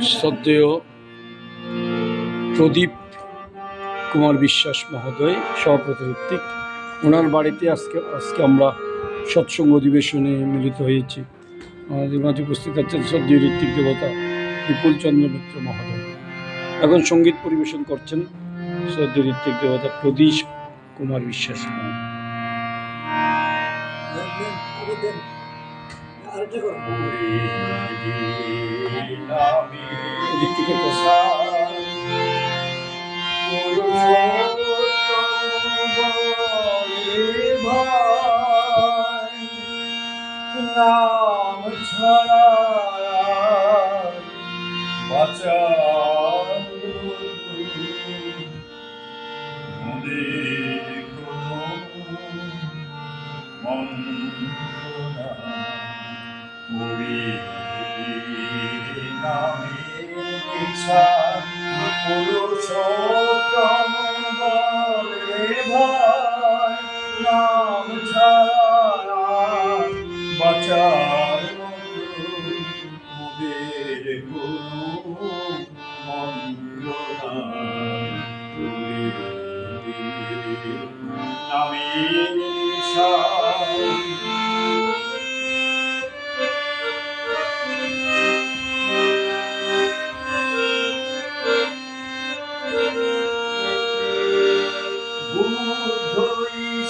শ্রদ্ধেয় প্রদীপ কুমার বিশ্বাস মহোদয় সভাপতি ঋত্বিক ওনার বাড়িতে আজকে আজকে আমরা সৎসঙ্গ অধিবেশনে মিলিত হয়েছি। আমাদের মাঝে উপস্থিত আছেন শ্রদ্ধেয় ঋত্বিক দেবতা বিপুল চন্দ্র মিত্র মহোদয়। এখন সংগীত পরিবেশন করছেন শ্রদ্ধেয় ঋত্বিক দেবতা প্রদীপ কুমার বিশ্বাস মহোদয়। ঋত্বিকের কথা নাম ছাড়া বাঁচা পুরুষোত্তম বলে ভাই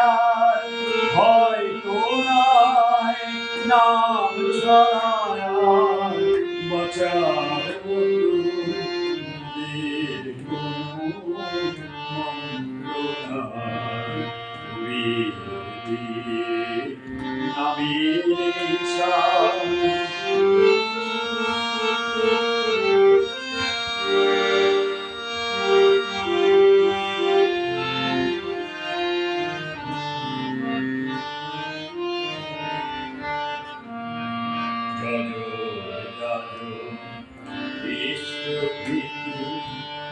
আর হয়তো নাই। নাম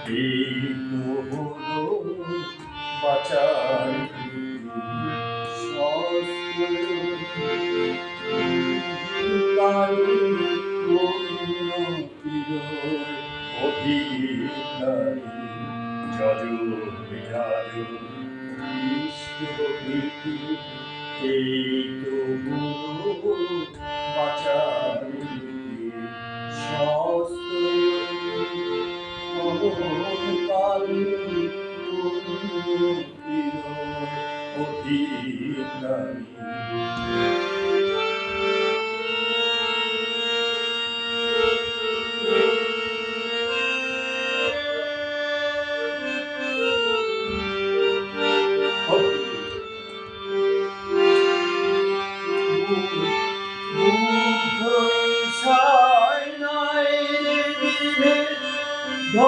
এই হলো বাঁচার অধিকারী যজু বিরাজু ইষ্টপ্রীতি এই তো হলো বাঁচার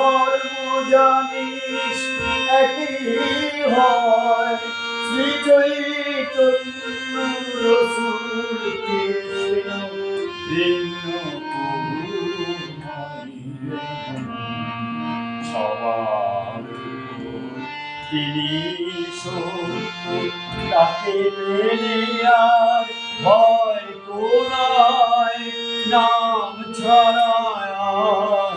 ধর্ম জানিস একই হয়। শ্রী চৈতন্য রসুল কৃষ্ণ ভিন্ন সবার তিনি তাকে পেলে আর ভয় কোনায় নাম ছাড়া আর